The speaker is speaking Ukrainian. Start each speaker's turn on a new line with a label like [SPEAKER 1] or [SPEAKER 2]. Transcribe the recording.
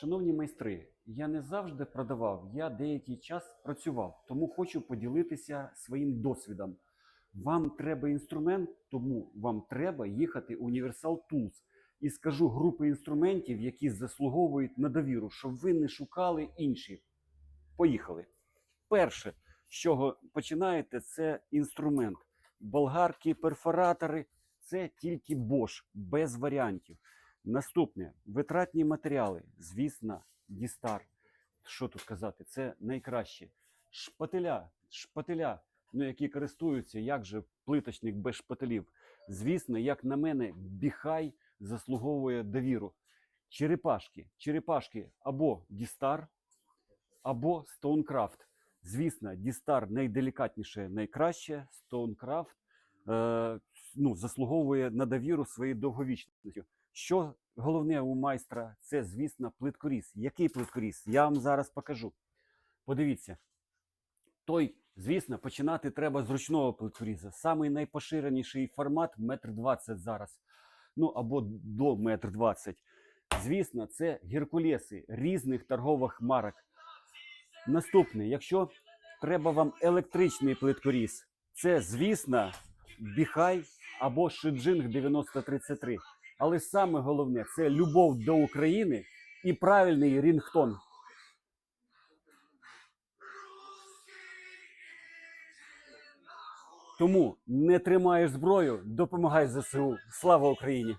[SPEAKER 1] Шановні майстри, я не завжди продавав, я деякий час працював, тому хочу поділитися своїм досвідом. Вам треба інструмент, тому вам треба їхати в Universal Tools. І скажу групи інструментів, які заслуговують на довіру, щоб ви не шукали інші. Поїхали. Перше, з чого починаєте, це інструмент. Болгарки, перфоратори це тільки Bosch, без варіантів. Наступне витратні матеріали. Звісно, Дістар. Що тут казати? Це найкраще. Шпателя, шпателя, ну, які користуються, як же плиточник без шпателів. Звісно, як на мене, біхай заслуговує довіру. Черепашки, черепашки або Дістар, або Stonecraft. Звісно, Дістар найделікатніше, найкраще. Stonecraft е, ну, заслуговує на довіру своєю довговічністю. Що головне у майстра, це, звісно, плиткоріз. Який плиткоріз? Я вам зараз покажу. Подивіться. Той, звісно, починати треба з ручного плиткоріза. Самий найпоширеніший формат метр двадцять зараз. Ну або до метр двадцять. Звісно, це геркулеси різних торгових марок. Наступне, якщо треба вам електричний плиткоріз, це, звісно, Біхай або Шиджинг 9033. Але саме головне це любов до України і правильний рінгтон. Тому не тримаєш зброю, допомагай ЗСУ. Слава Україні!